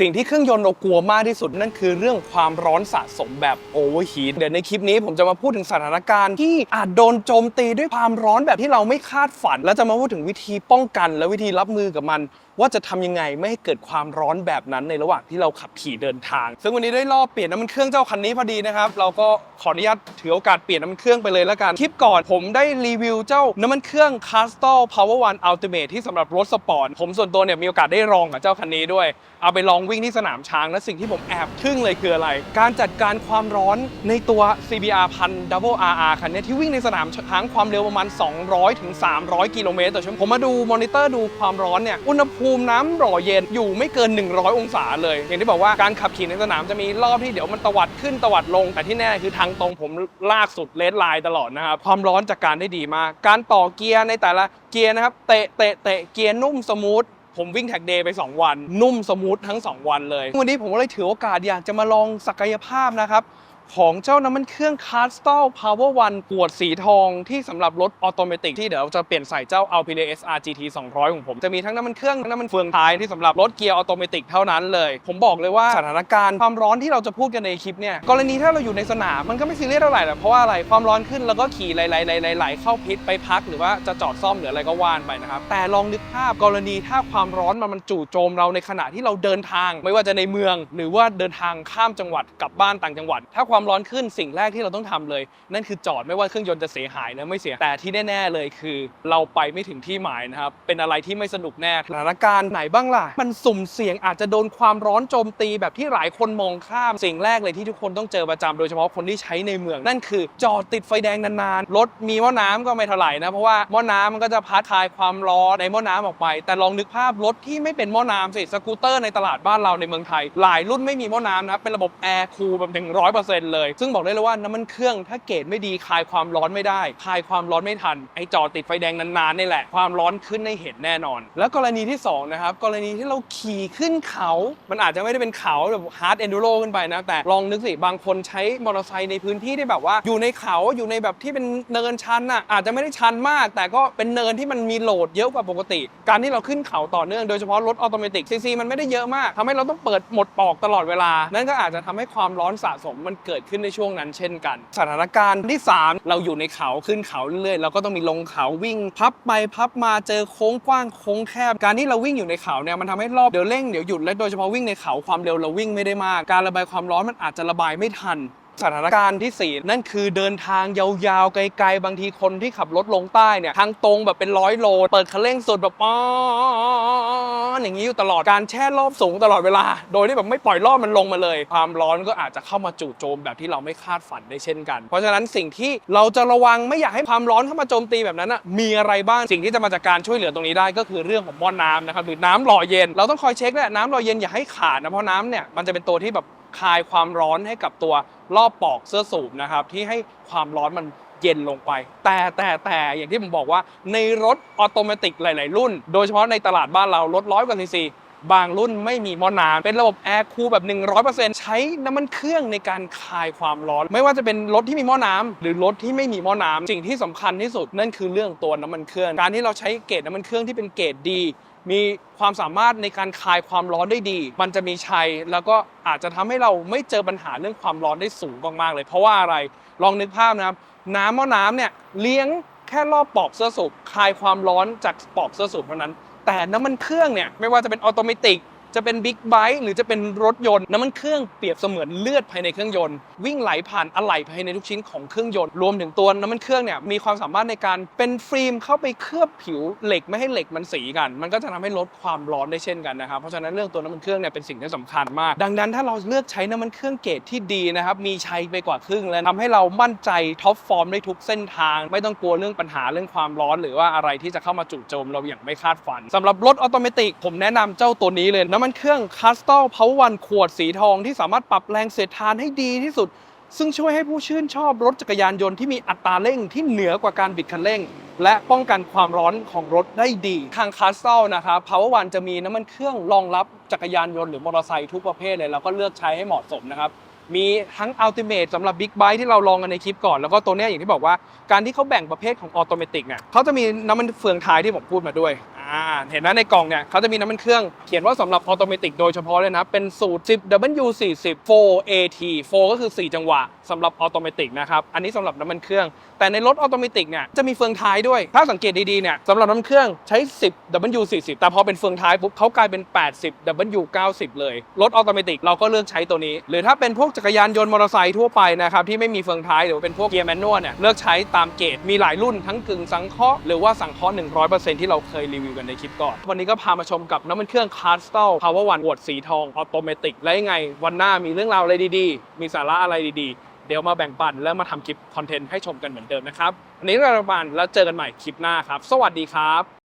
สิ่งที่เครื่องยนต์เรากลัวมากที่สุดนั่นคือเรื่องความร้อนสะสมแบบโอเวอร์ฮีทเดี๋ยวในคลิปนี้ผมจะมาพูดถึงสถานการณ์ที่อาจโดนโจมตีด้วยความร้อนแบบที่เราไม่คาดฝัน และจะมาพูดถึงวิธีป้องกัน และวิธีรับมือกับมัน ว่าจะทำยังไงไม่ให้เกิดความร้อนแบบนั้นในระหว่างที่เราขับขี่เดินทาง ซึ่งวันนี้ได้รอบเปลี่ยนน้ำมันเครื่องเจ้าคันนี้พอดีนะครับเราก็ขออนุญาตถือโอกาสเปลี่ยนน้ำมันเครื่องไปเลยแล้วกันคลิปก่อนผมได้รีวิวเจ้าน้ำมันเครื่อง c a s t l Power One Ultimate ที่สำหรับรถสปอร์ตผมส่วนตัวเนี่ยมีโอกาสได้ลองกับเจ้าคันนี้ด้วยเอาไปลองวิ่งที่สนามช้าง และสิ่งที่ผมแอบทึ่งเลยคืออะไร การจัดการความร้อนในตัว CBR 1000 Double RR คันนี้ที่วิ่งในสนามช้างความเร็วประมาณ 200ถึง300 กิโลเมตรต่อชั่วโมงผมมาดูมอนิเตอร์ดูความร้อนเนี่ยอุณหภูมิน้ำหล่อเย็นอยู่ไม่เกิน 100 องศาเลย อย่างที่บอกว่าการขับขี่ในสนามจะมีรอบที่เดี๋ยวมันตวัดขึ้นตวัดลง แต่ที่แน่คือทางตรงผมลากสุดเลสไลน์ตลอดนะครับความร้อนจัดการได้ดีมาก การต่อเกียร์ในแต่ละเกียร์นะครับเตะเตะเตะเกียร์นุ่มสมูท ผมวิ่งแท็กเดย์ไป 2 วัน นุ่มสมูททั้ง 2 วันเลย วันนี้ผมก็เลยถือโอกาสอยากจะมาลองศักยภาพนะครับ ของเจ้าน้ำมันเครื่อง Castle Power One ขวดสีทองที่สำหรับรถออโตเมติกที่เดี๋ยวเราจะเปลี่ยนใส่เจ้า Alpine SR GT 200 ของผม จะมีทั้งน้ำมันเครื่องทั้งน้ำมันเฟืองท้ายที่สำหรับรถเกียร์ออโตเมติกเท่านั้นเลย ผมบอกเลยว่าสถานการณ์ความร้อนที่เราจะพูดกันในคลิปเนี่ยกรณีถ้าเราอยู่ในสนามมันก็ไม่ซีเรียสเท่าไหร่หรอกเพราะว่าอะไรความร้อนขึ้นแล้วก็ขี่ไหลๆๆๆๆเข้าพิษไปพัก หรือว่าจะจอดซ่อมหรืออะไรก็ว่านไปนะครับแต่ลองนึกภาพกรณีถ้าความร้อนมันมันจู่โจมเราในขณะที่เราเดินทาง ไม่ว่าจะในเมือง หรือว่าเดินทางข้ามจังหวัดกลับบ้านต่างจังหวัด ถ้าความร้อนขึ้นสิ่งแรกที่เราต้องทำเลย นั่นคือจอดไม่ว่าเครื่องยนต์จะเสียหายนะไม่เสียแต่ที่แน่ ๆเลยคือ เราไปไม่ถึงที่หมายนะครับเป็นอะไรที่ไม่สนุกแน่สถานการณ์ไหนบ้างล่ะ มันสุ่มเสี่ยงอาจจะโดนความร้อนโจมตีแบบที่หลายคนมองข้ามสิ่งแรกเลยที่ทุกคนต้องเจอประจำโดยเฉพาะคนที่ใช้ในเมือง นั่นคือจอดติดไฟแดงนานๆรถมีหม้อน้ำก็ไม่เท่าไหร่นะเพราะว่าหม้อน้ำมันก็จะพัดคายความร้อนในหม้อน้ำออกไป แต่ลองนึกภาพรถที่ไม่เป็นหม้อน้ำสิสกูตเตอร์ในตลาดบ้านเราในเมืองไทย หลายรุ่นไม่มีหม้อน้ำนะครับเป็นระบบแอร์คูลแบบถึงร้อยเปอร์เซ็นต์เลย ซึ่งบอกได้เลยว่าน้ำมันเครื่องถ้าเกรดไม่ดีคายความร้อนไม่ได้ คายความร้อนไม่ทัน ไอจอดติดไฟแดงนานๆนี่แหละ ความร้อนขึ้นให้เห็นแน่นอน แล้วกรณีที่สองนะครับกรณีที่เราขี่ขึ้นเขา มันอาจจะไม่ได้เป็นเขาแบบฮาร์ดเอนดูโรขึ้นไปนะ แต่ลองนึกสิบางคนใช้มอเตอร์ไซค์ในพื้นที่ที่แบบว่าอยู่ในเขาอยู่ในแบบที่เป็นเนินชันน่ะอาจจะไม่ได้ชันมาก แต่ก็เป็นเนินที่มันมีโหลดเยอะกว่าปกติ การที่เราขึ้นเขาต่อเนื่องโดยเฉพาะรถออโตเมติกซีซีมันไม่ได้เยอะมากทำให้เราต้องเปิดหมดปอกตลอดเวลา นั่นก็อาจจะทำให้ความร้อนสะสมมันเกิดขึ้นในช่วงนั้นเช่นกัน สถานการณ์ที่ 3 เราอยู่ในเขาขึ้นเขาเรื่อยๆเราก็ต้องมีลงเขาวิ่งพับไปพับมาเจอโค้งกว้างโค้งแคบ การที่เราวิ่งอยู่ในเขาเนี่ยมันทำให้รอบเดี๋ยวเร่งเดี๋ยวหยุดและโดยเฉพาะวิ่งในเขาความเร็วเราวิ่งไม่ได้มาก การระบายความร้อนมันอาจจะระบายไม่ทัน สถานการณ์ที่ 4 นั่นคือเดินทางยาวๆ ไกลๆ บางทีคนที่ขับรถลงใต้เนี่ย ทางตรงแบบเป็นร้อยโล เปิดคันเร่งสุดแบบป๊อนอย่างนี้อยู่ตลอดการแช่รอบสูงตลอดเวลา โดยที่แบบไม่ปล่อยรอบมันลงมาเลย ความร้อนก็อาจจะเข้ามาจู่โจมแบบที่เราไม่คาดฝันได้เช่นกัน เพราะฉะนั้นสิ่งที่เราจะระวังไม่อยากให้ความร้อนเข้ามาโจมตีแบบนั้นนะมีอะไรบ้างสิ่งที่จะมาจากการช่วยเหลือตรงนี้ได้ก็คือเรื่องของหม้อน้ำนะครับหรือน้ำหล่อเย็น เราต้องคอยเช็คแหละน้ำหล่อเย็นอย่าให้ขาดนะเพราะน้ำเนี่ยมันจะเป็นตัวที่แบบ คายความร้อนให้กับตัวรอบปอกเสื้อสูบนะครับ ที่ให้ความร้อนมันเย็นลงไป แต่แต่แต่อย่างที่ผมบอกว่าในรถออโตเมติกหลาย ๆ รุ่น โดยเฉพาะในตลาดบ้านเรารถร้อยกว่าซีซีบางรุ่นไม่มีหม้อน้ำเป็นระบบแอร์คูลแบบ 100%ใช้น้ำมันเครื่องในการคายความร้อน ไม่ว่าจะเป็นรถที่มีหม้อน้ำหรือรถที่ไม่มีหม้อน้ำสิ่งที่สำคัญที่สุดนั่นคือเรื่องตัวน้ำมันเครื่อง การที่เราใช้เกรดน้ำมันเครื่องที่เป็นเกรดดี มีความสามารถในการคายความร้อนได้ดี มันจะมีชัยแล้วก็อาจจะทำให้เราไม่เจอปัญหาเรื่องความร้อนได้สูงมากๆเลย เพราะว่าอะไรลองนึกภาพนะครับ น้ำหม้อน้ำเนี่ยเลี้ยงแค่รอบปอกเสื้อสูบคลายความร้อนจากปอกเสื้อสูบเท่านั้น แต่น้ำมันเครื่องเนี่ยไม่ว่าจะเป็นออโตเมติก จะเป็นบิ๊กไบค์หรือจะเป็นรถยนต์น้ำมันเครื่องเปรียบเสมือนเลือดภายในเครื่องยนต์ วิ่งไหลผ่านอะไหล่ภายในทุกชิ้นของเครื่องยนต์รวมถึงตัวน้ำมันเครื่องเนี่ยมีความสามารถในการเป็นฟิล์มเข้าไปเคลือบผิวเหล็กไม่ให้เหล็กมันสีกัน มันก็จะทำให้ลดความร้อนได้เช่นกันนะครับเพราะฉะนั้นเรื่องตัวน้ำมันเครื่องเนี่ยเป็นสิ่งที่สำคัญมาก ดังนั้นถ้าเราเลือกใช้น้ำมันเครื่องเกรดที่ดีนะครับมีใชัยไปกว่าครึ่งแล้วทำให้เรามั่นใจท็อปฟอร์มได้ทุกเส้นทาง ไม่ต้องกลัวเรื่องปัญหาเรื่องความร้อน หรือว่าอะไรที่จะเข้ามาจู่โจมเราอย่างไม่คาดฝันสำหรับรถออโตเมติกผมแนะนำเจ้าตัวนี้เลยน้ำมันเครื่อง Castle Power One ขวดสีทองที่สามารถปรับแรงเสียดทานให้ดีที่สุด ซึ่งช่วยให้ผู้ชื่นชอบรถจักรยานยนต์ที่มีอัตราเร่งที่เหนือกว่าการบิดคันเร่ง และป้องกันความร้อนของรถได้ดี ทาง Castle นะครับ Power One จะมีน้ำมันเครื่องรองรับจักรยานยนต์หรือมอเตอร์ไซค์ทุกประเภทเลยเราก็เลือกใช้ให้เหมาะสมนะครับมีทั้ง Ultimate สำหรับ Big Bike ที่เราลองกันในคลิปก่อน แล้วก็ตัวนี้อย่างที่บอกว่าการที่เขาแบ่งประเภทของออโตเมติกเนี่ยเขาจะมีน้ำมันเฟืองท้ายที่ผมพูดมาด้วย อ่าเห็นไหมในกล่องเนี่ยเขาจะมีน้ำมันเครื่องเขียนว่าสำหรับออโตเมติกโดยเฉพาะเลยนะ เป็นสูตร 10 W40 4AT 4ก็คือ 4 จังหวะสำหรับออโตเมติกนะครับ อันนี้สำหรับน้ำมันเครื่อง แต่ในรถออโตเมติกเนี่ยจะมีเฟืองท้ายด้วย ถ้าสังเกตดีๆเนี่ยสำหรับน้ำมันเครื่องใช้ 10 W40 แต่พอเป็นเฟืองท้ายปุ๊บเขากลายเป็น 80 W90 เลย รถออโตเมติกเราก็เลือกใช้ตัวนี้ หรือถ้าเป็นพวกจักรยานยนต์มอเตอร์ไซค์ทั่วไปนะครับที่ไม่มีเฟืองท้ายหรือเป็นพวกเกียร์แมนนวลเนี่ยเลือกใช้ตามเกรดมีหลายรุ่นทั้งกึ่งสังเคราะห์หรือว่าสังเคราะห์100%ที่เราเคยรีวิวกันในคลิปก่อน วันนี้ก็พามาชมกับน้ำมันเครื่อง c a r s t a l Power One ขวดสีทองออโตเมติกและยังไง วันหน้ามีเรื่องราวอะไรดีๆ มีสาระอะไรดีๆ เดี๋ยวมาแบ่งปันแล้วมาทำคลิปคอนเทนต์ให้ชมกันเหมือนเดิมนะครับวันนี้เราปันแล้วเจอกันใหม่คลิปหน้าครับ สวัสดีครับ